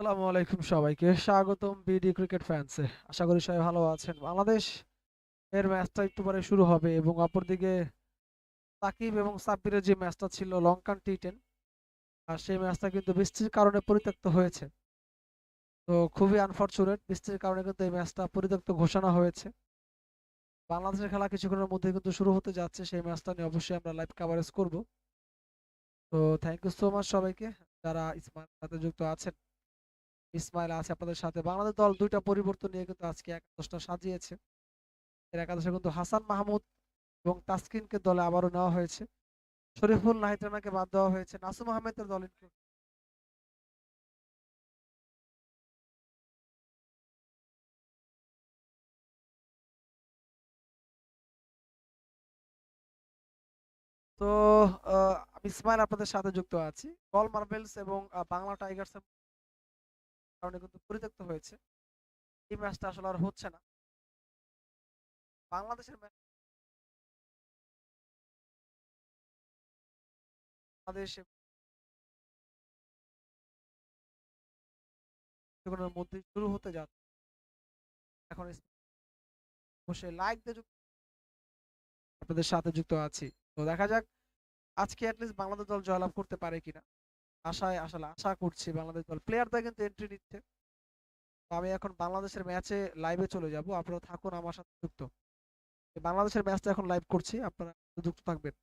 আসসালামু আলাইকুম সবাইকে। স্বাগতম বিডি ক্রিকেট ফ্যান্সে আশা করি সবাই ভালো আছেন। বাংলাদেশ এর ম্যাচটা একটু পরে শুরু হবে এবং অপরদিকে সাকিব এবং সাব্বিরের যে ম্যাচটা ছিল লঙ্কান টি টেন আর সেই ম্যাচটা কিন্তু বৃষ্টির কারণে পরিত্যক্ত হয়েছে। তো খুবই আনফরচুনেট বৃষ্টির কারণে কিন্তু এই ম্যাচটা পরিত্যক্ত ঘোষণা হয়েছে। বাংলাদেশের খেলা কিছুক্ষণের মধ্যে কিন্তু শুরু হতে যাচ্ছে। সেই ম্যাচটা নিয়ে অবশ্যই আমরা লাইভ কাভারেজ করব। তো থ্যাংক ইউ সো মাচ সবাইকে, যারা ইসমাইল সাথে যুক্ত আছেন। ইসমাইল আছে আপনাদের সাথে। বাংলাদেশ দল দুইটা পরিবর্তন নিয়ে কিন্তু আজকে একাদশটা সাজিয়েছে। এর একাদশে কিন্তু হাসান মাহমুদ এবং তাসকিনকে দলে আবারও নেওয়া হয়েছে। শরীফুল নাহিদ রানাকে বাদ দেওয়া হয়েছে। নাসুম আহমেদের দল include তো ইসমাইল আপনাদের সাথে যুক্ত আছি। বল মার্বেলস এবং বাংলা টাইগার্স কারণে কিন্তু পরিত্যক্ত হয়েছে। এই ম্যাচটা আসলে আর হচ্ছে না। বাংলাদেশের কিছুক্ষণের শুরু হতে যাচ্ছে। এখন অবশ্যই লাইক দিয়ে আপনাদের সাথে যুক্ত আছি। তো দেখা যাক, আজকে অ্যাটলিস্ট বাংলাদেশ দল জয়লাভ করতে পারে কিনা। আশায় আসলে আশা করছি বাংলাদেশ দল প্লেয়াররা কিন্তু এন্ট্রি নিচ্ছে। আমি এখন বাংলাদেশের ম্যাচে লাইভে চলে যাব। আপনারা থাকুন আমার সাথে যুক্ত। বাংলাদেশের ম্যাচটা এখন লাইভ করছি। আপনারা যুক্ত থাকবেন।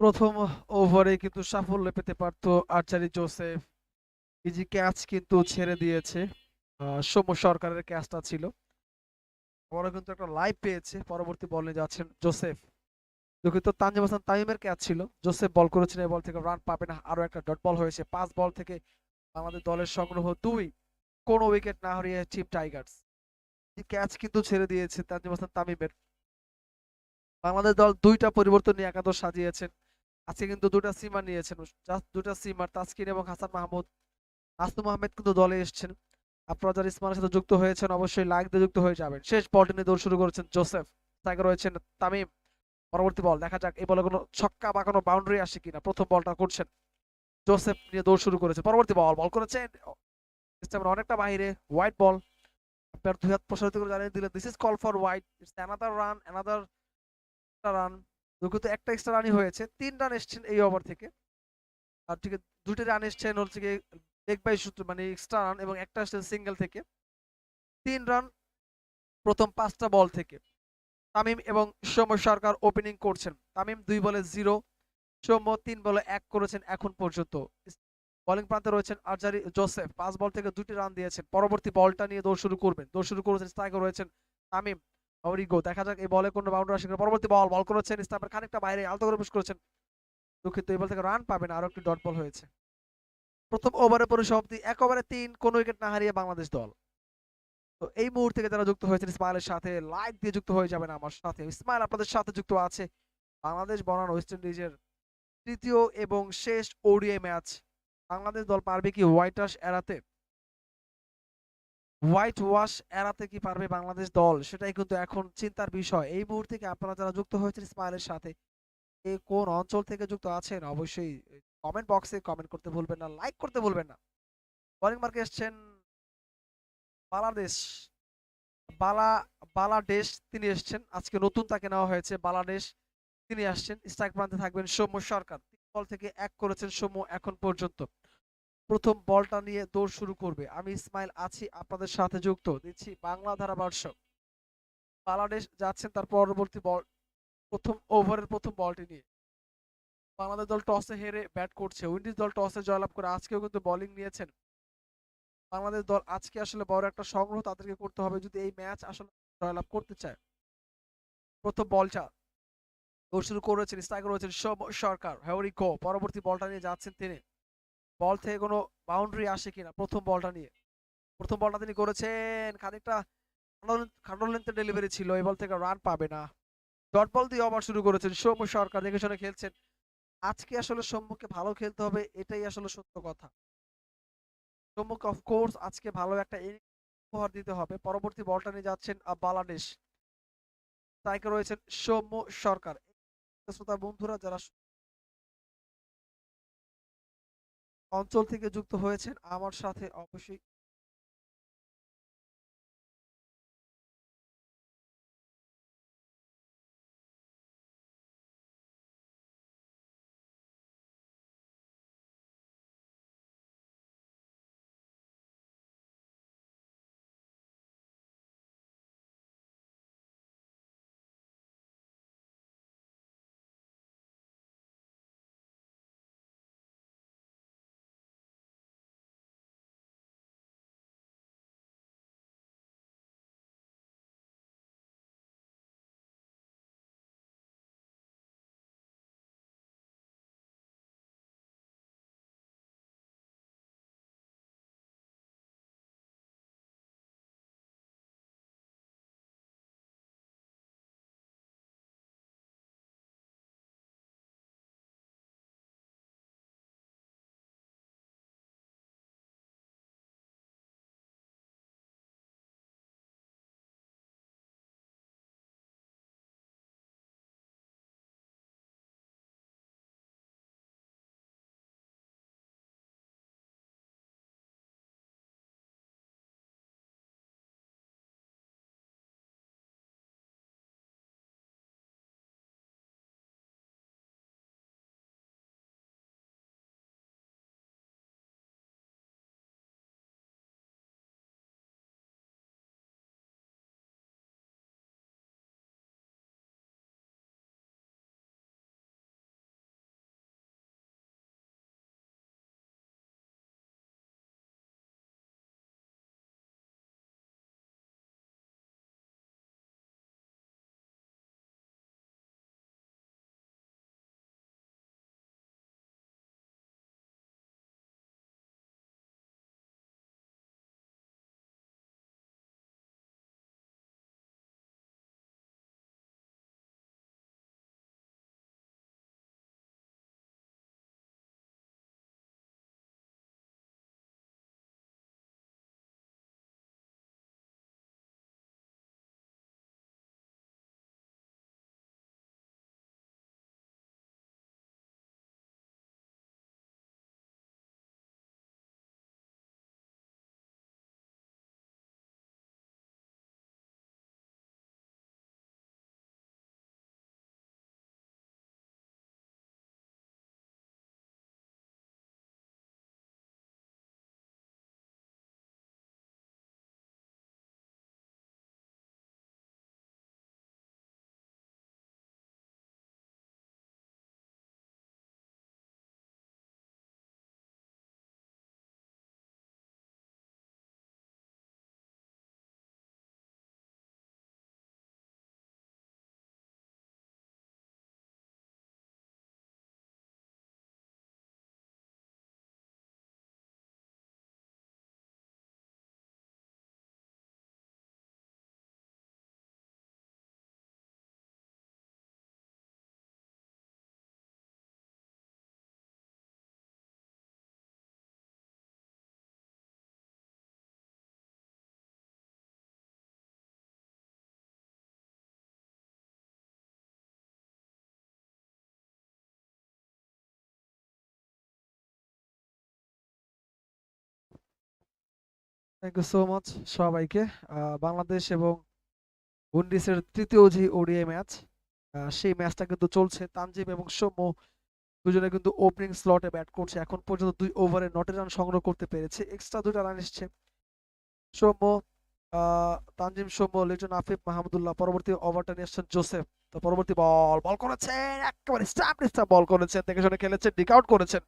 প্রথম ওভারে কিন্তু সাফল্য পেতে পারত আর্চারি জোসেফ। ইজি ক্যাচ কিন্তু ছেড়ে দিয়েছে সৌম্য সরকারের ক্যাচটা ছিল। বড় কিন্তু একটা লাইভ পেয়েছে, পরবর্তী বলে যাচ্ছেন জোসেফ। দুঃখিত, তানজিম হাসান তামিমের ক্যাচ ছিল। জোসেফ বল করেছেন এই বল থেকে রান পাবে না আরও একটা ডট বল হয়েছে। পাঁচ বল থেকে আমাদের দলের সংগ্রহ দুই, কোনো উইকেট না হারিয়ে চিপ টাইগার্স ক্যাচ কিন্তু ছেড়ে দিয়েছে তানজিম হাসান তামিমের। বাংলাদেশ দল দুইটা পরিবর্তন নিয়ে একাদশ সাজিয়েছেন। আজকে কিন্তু দুটা সিমার নিয়েছেন। দুটা সিমার তাসকিন এবং হাসান মাহমুদ। নাসুম আহমেদ কিন্তু দলে এসেছেন। আপনারা যারা ইসমানের সাথে যুক্ত হয়েছেন, অবশ্যই লাইক দিয়ে যুক্ত হয়ে যাবেন। শেষ বলটি নিয়ে দৌড় শুরু করেছেন জোসেফ। টাইগার রয়েছেন তামিম। পরবর্তী বল দেখা যাক এই বলে কোনো ছক্কা বা কোনো বাউন্ডারি আসে কিনা। প্রথম বলটা করছেন জোসেফ নিয়ে দৌড় শুরু করেছে। পরবর্তী বল বল করেছেন সিস্টেমের অনেকটা বাইরে হোয়াইট বল আপনার দুই হাত প্রসারিত করে জানিয়ে দিলেন this is call for wide it's another run another run দুঃখিত একটা এক্সট্রা রানই হয়েছে। তিন রান এসছেন এই ওভার থেকে। আর ঠিক দুটি রান এসছেন হচ্ছে গিয়ে লেগ বাই সূত্র মানে এক্সট্রা রান এবং একটা এসছেন সিঙ্গেল থেকে। তিন রান প্রথম পাঁচটা বল থেকে। তামিম এবং সৌম্য সরকার ওপেনিং করছেন। তামিম দুই বলে জিরো সৌম্য তিন বলে এক করেছেন এখন পর্যন্ত। বোলিং প্রান্তে রয়েছেন আরজারি জোসেফ। পাঁচ বল থেকে দুটি রান দিয়েছেন। পরবর্তী বলটা নিয়ে দৌড় শুরু করবেন। দৌড় শুরু করেছেন স্ট্রাইকার রয়েছেন তামিম। গো দেখা যাক এই বলে কোনো বাউন্ডারি আসে। পরবর্তী বল বল করেছেন ইসলামের খানিকটা বাইরে, আলতো করে পুশ করেছেন। দুঃখিত, এই বল থেকে রান পাবেন, আরও একটি ডট বল হয়েছে। প্রথম ওভারে পরিসমাপ্তি এক ওভারে তিন, কোন উইকেট না হারিয়ে বাংলাদেশ দল। তো এই মুহূর্তে থেকে যারা যুক্ত হয়েছেন ইসমাইলের সাথে লাইক দিয়ে যুক্ত হয়ে যাবেন আমার সাথে। ইসমাইল আপনাদের সাথে যুক্ত আছে বাংলাদেশ বনাম ওয়েস্ট ইন্ডিজের তৃতীয় এবং শেষ ওডিআই ম্যাচ বাংলাদেশ দল পারবে কি হোয়াইট এড়াতে? হোয়াইট ওয়াশ এড়াতে কি পারবে বাংলাদেশ দল? সেটাই কিন্তু এখন চিন্তার বিষয়। এই মুহূর্তে কি আপনারা যারা যুক্ত হয়েছেন ইসমাইলের সাথে কোন অঞ্চল থেকে যুক্ত আছেন অবশ্যই কমেন্ট বক্সে কমেন্ট করতে ভুলবেন না লাইক করতে ভুলবেন না। বোলিং মার্কে এসছেন বাংলাদেশ, বালা, বালাদেশ, তিনি এসছেন। আজকে নতুন তাকে নেওয়া হয়েছে বালাদেশ, তিনি আসছেন। স্ট্রাইক প্রান্তে থাকবেন সৌম্য সরকার। তিন বল থেকে এক করেছেন সৌম্য এখন পর্যন্ত। প্রথম বলটা নিয়ে দৌড় শুরু করবে। আমি ইসমাইল আছি, আপনাদের সাথে যুক্ত। দিচ্ছি বাংলা ধারাভাষ্য বাংলাদেশ যাচ্ছেন তার পরবর্তী বল, প্রথম ওভারের প্রথম বলটি নিয়ে। বাংলাদেশ দল টসে হেরে ব্যাট করছে। উইন্ডিজ দল টসে জয়লাভ করে আজকেও কিন্তু বোলিং নিয়েছেন। বাংলাদেশ দল আজকে আসলে বড় একটা সংগ্রহ তাদেরকে করতে হবে যদি এই ম্যাচ আসলে জয়লাভ করতে চায়। প্রথম বলটা। দৌড় শুরু করেছেন, স্ট্রাইকার রয়েছেন সৌম্য সরকার হ্যাওরি গো পরবর্তী বলটা নিয়ে যাচ্ছেন তিনি। বল থেকে কোনো বাউন্ডারি আসে কিনা প্রথম বলটা নিয়ে। প্রথম বলটা তিনি করেছেন, খানিকটা খাটো লেন্থে ডেলিভারি ছিল, এই বল থেকে রান পাবে না। ডট বল দিয়ে আবার শুরু করেছেন সৌম্য সরকার, দেখে শুনে খেলছেন। আজকে আসলে সৌম্যকে ভালো খেলতে হবে, এটাই আসলে সত্য কথা। সৌম্যকে অফকোর্স আজকে ভালো একটা উপহার দিতে হবে। পরবর্তী বলটা নিয়ে যাচ্ছেন বাংলাদেশ। স্ট্রাইকার রয়েছেন সৌম্য সরকার। শ্রোতা বন্ধুরা, যারা অঞ্চল থেকে যুক্ত হয়েছেন। আমার সাথে অবশ্যই থ্যাংক ইউ সো মাচ সবাইকে। বাংলাদেশ এবং উইন্ডিজের তৃতীয় যে ওডিআই ম্যাচ সেই ম্যাচটা কিন্তু চলছে। তানজিম এবং সৌম্য দুজনে কিন্তু ওপেনিং স্লটে ব্যাট করছে। এখন পর্যন্ত দুই ওভারে নটে রান সংগ্রহ করতে পেরেছে। এক্সট্রা দুইটা রান এসছে। সৌম্য তানজিম সৌম্য লিটন আফিফ, মাহমুদুল্লাহ, পরবর্তী ওভারটা নিয়ে আসছেন জোসেফ। তো পরবর্তী বল বল করেছেন একেবারে স্টাম্প বল করেছেন দেখে শুনে খেলেছেন ডিক আউট করেছেন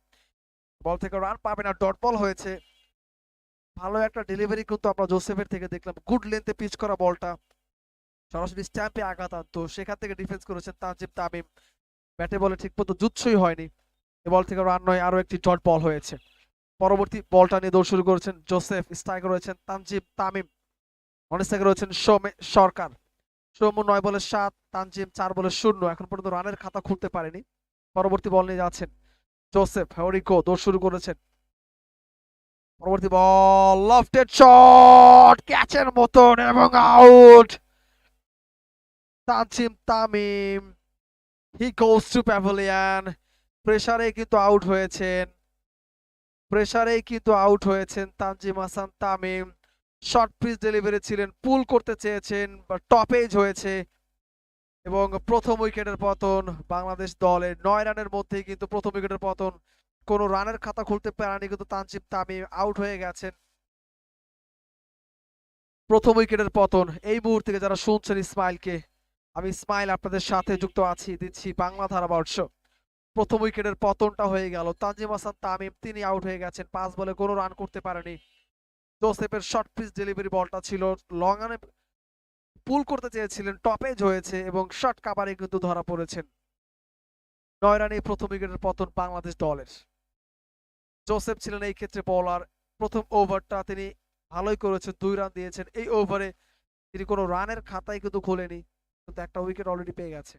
বল থেকে রান পাবে না ডট বল হয়েছে। ভালো একটা ডেলিভারি কিন্তু আমরা জোসেফের থেকে দেখলাম। গুড লেন্থে পিচ করা বলটা। সরাসরি স্ট্যাম্পে আঘাত আনতো। সেখান থেকে ডিফেন্স করেছেন তানজিম তামিম। ব্যাটে বলে ঠিক মতো জুৎসই হয়নি। এ বল থেকে রান নয়, আরও একটি ডট বল হয়েছে। পরবর্তী বলটা নিয়ে দৌড় শুরু করেছেন জোসেফ স্ট্রাইকার রয়েছেন তানজিম তামিম। অনেস্টাকে রয়েছেন সোমে সরকার। সৌম্য নয় বলে সাত, তানজিম চার বলে শূন্য। এখন পর্যন্ত রানের খাতা খুলতে পারেনি। পরবর্তী বল নিয়ে যাচ্ছেন জোসেফ হেওরিকো দৌড় শুরু করেছেন। পরবর্তী বল লফটেড শট ক্যাচের মতন এবং out Tanzim Tamim he goes to pavilion প্রেসারে কিন্তু আউট হয়েছেন। প্রেসারেই কিন্তু আউট হয়েছেন Tanzim Hasan Tamim. Short pitch delivery ছিলেন পুল করতে চেয়েছেন বা টপেজ হয়েছে। এবং প্রথম উইকেটের পতন বাংলাদেশ দলের নয় রানের মধ্যেই কিন্তু প্রথম উইকেটের পতন কোনো রানের খাতা খুলতে পারেনি, কিন্তু তানজিম তামিম আউট হয়ে গেছেন। প্রথম উইকেটের পতন, এই মুহূর্তে থেকে যারা শুনছেন ইসমাইলকে, আমি ইসমাইল আপনাদের সাথে যুক্ত আছি, দিচ্ছি বাংলা ধারাবর্ষ প্রথম উইকেটের পতনটা হয়ে গেল, তানজিম হাসান তামিম, তিনি আউট হয়ে গেছেন, পাঁচ বলে কোনো রান করতে পারেনি। জোসেফের শর্ট পিচ ডেলিভারি বলটা ছিল লং রানে পুল করতে চেয়েছিলেন টপেজ হয়েছে এবং শর্ট কাভারে কিন্তু ধরা পড়েছেন। নয় রানে প্রথম উইকেটের পতন বাংলাদেশ দলের। জোসেফ ছিলেন এই ক্ষেত্রে বলার প্রথম ওভারটা তিনি ভালোই করেছেন, দুই রান দিয়েছেন। এই ওভারে তিনি কোনো রানের খাতায় কিন্তু খোলেনি। কিন্তু একটা উইকেট অলরেডি পেয়ে গেছে।